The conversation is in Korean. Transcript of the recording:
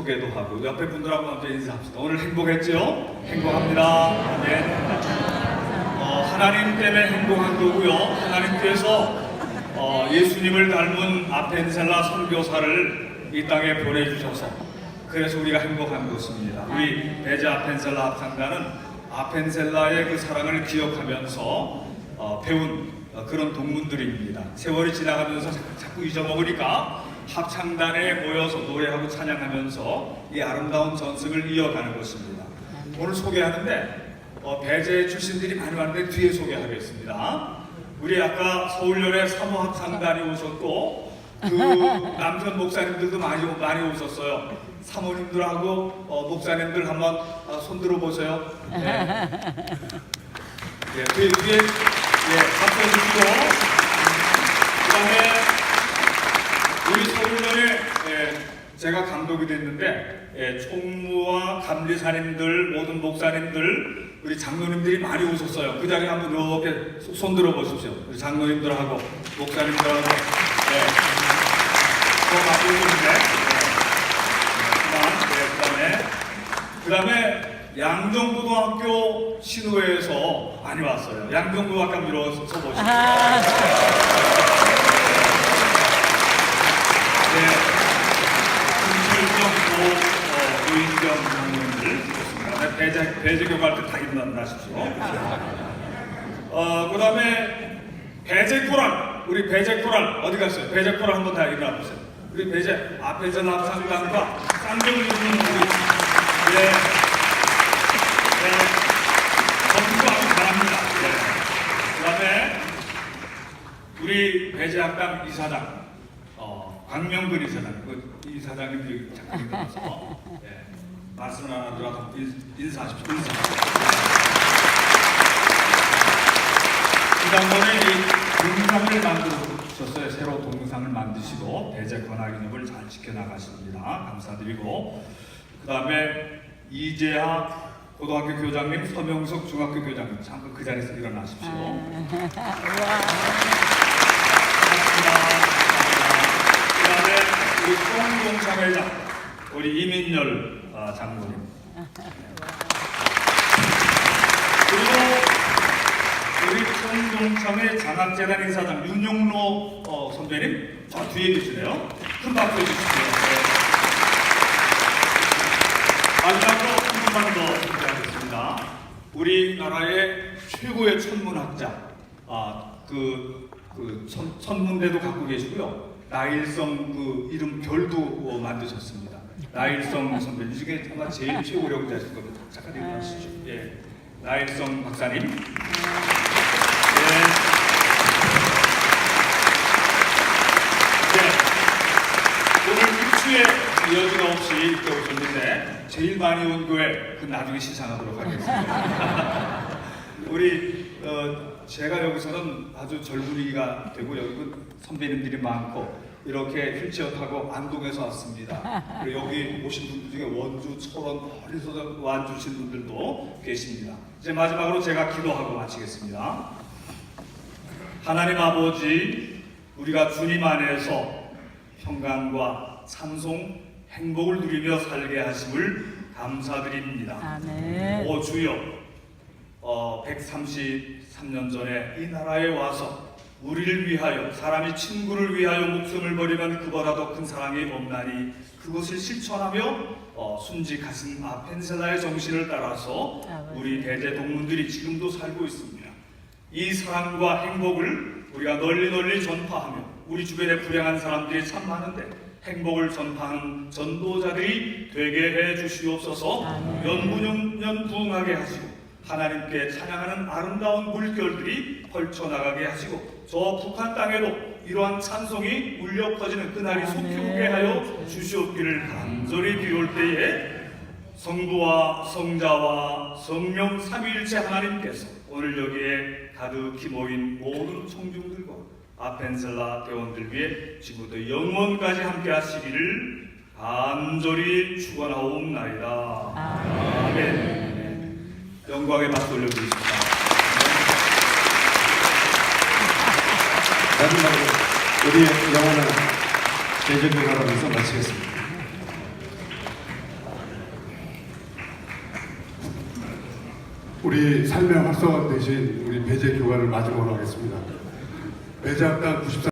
소개도 하고 옆에 분들하고 먼저 인사합시다. 오늘 행복했죠? 행복합니다. 네. 어, 하나님 때문에 행복한 거고요. 하나님께서 어, 예수님을 닮은 아펜셀라 선교사를 이 땅에 보내주셔서 그래서 우리가 행복한 것입니다. 우리 베제 아펜셀라 합창단은 아펜셀라의 그 사랑을 기억하면서 어, 배운 어, 그런 동문들입니다. 세월이 지나가면서 자- 자꾸 잊어먹으니까 합창단에 모여서 노래하고 찬양하면서 이 아름다운 전승을 이어가는 것입니다. 오늘 소개하는데 어, 배제 출신들이 많이 왔는데 뒤에 소개하겠습니다. 우리 아까 서울연의 사모합창단이 오셨고 그 남편 목사님들도 많이 오- 많이 오셨어요. 사모님들하고 어, 목사님들 한번 어, 손 들어보세요. 네. 예, 뒤에 뒤에 예, 박수 해주시고 그다음에 우리 서울연에 예, 제가 감독이 됐는데 예, 총무와 감리사님들 모든 목사님들 우리 장로님들이 많이 오셨어요. 그 자리에 한번 이렇게 손- 손 들어 보십시오. 우리 장로님들하고 목사님들하고 예. 더 많이 오셨는데 예. 그다음에 그다음에 양정고등학교 신우회에서 많이 왔어요. 양정고등학교 한번 일어서 보시죠. 네. 김철정, 고, 어, 노인정 장로님들 좋습니다. 네, 배제, 배제 교갈 때다 일어나십시오. 어, 그 다음에 배제 코랄, 우리 배제 코랄 어디 갔어요? 배제 코랄 한번 다 일어나 보세요. 우리 배제 앞에서 합상단과 쌍둥이 있는 우리 네, 네, 전부 아주 잘합니다. 네. 그 다음에 우리 배제학당 이사장 어, 광명근 이사장 그 이사장님들이 잠깐 일어나서 예, 말씀 하나 들어서 인사하십시오. 인사. 지난번에 이 동상을 만드셨어요. 새로 동상을 만드시고 배제 권하기념을 잘 지켜나가십니다. 감사드리고 그 다음에 이재하 고등학교 교장님, 서명석 중학교 교장님 잠깐 그 자리에서 일어나십시오. 그다음에 우리 총동참회장 우리 이민열 아, 장로님 그리고 우리 총동참회 장학재단 인사장 윤용로 어, 선배님 저 뒤에 계시네요 큰 박수 해주시고요 네. 마지막으로 한 분만 더 소개하겠습니다 우리나라의 최고의 천문학자 아, 그, 그 천, 천문대도 갖고 계시고요. 나일성 그 이름 별도 어, 만드셨습니다. 나일성 선배님 중에 아마 제일 최고라고 하실 겁니다. 잠깐 일어나시죠. 예, 나일성 박사님. 예. 네. 오늘 일주에 여지가 없이 이렇게 오셨는데 제일 많이 온 교회 그 나중에 시상하도록 하겠습니다. 우리 어, 제가 여기서는 아주 젊은이가 되고 여기 그 선배님들이 많고 이렇게 휠체어 타고 안동에서 왔습니다. 그리고 여기 오신 분들 중에 원주, 철원, 멀리서 와주신 분들도 계십니다. 이제 마지막으로 제가 기도하고 마치겠습니다. 하나님 아버지, 우리가 주님 안에서 평강과 찬송, 행복을 누리며 살게 하심을 감사드립니다. 아멘. 오 주여, 어, 133년 전에 이 나라에 와서 우리를 위하여 사람이 친구를 위하여 목숨을 버리면 그보다 더큰 사랑이 없나니 그것을 실천하며 어, 순직하신 아펜셀라의 정신을 따라서 우리 대제 동문들이 지금도 살고 있습니다. 이 사랑과 행복을 우리가 널리 널리 전파하며 우리 주변에 불행한 사람들이 참 많은데 행복을 전파하는 전도자들이 되게 해 주시옵소서 아멘. 연분연 부흥하게 하시고 하나님께 찬양하는 아름다운 물결들이 펼쳐나가게 하시고 저 북한 땅에도 이러한 찬송이 울려 퍼지는 그날이 속히. 오게 하여 주시옵기를 간절히 비올 때에 성부와 성자와 성령 삼위일체 하나님께서 오늘 여기에 가득히 모인 모든 청중들과 아펜셀라 대원들 위해 지금부터 영원까지 함께 하시기를 간절히 축원하옵나이다. 아멘. 영광의 박수 올려드리겠습니다. 네. 마지막으로 우리의 영원한 대전을 바라면서 마치겠습니다. 우리 삶의 활성화 대신 우리 배제 교관을 마지막으로 하겠습니다. 배제학당 94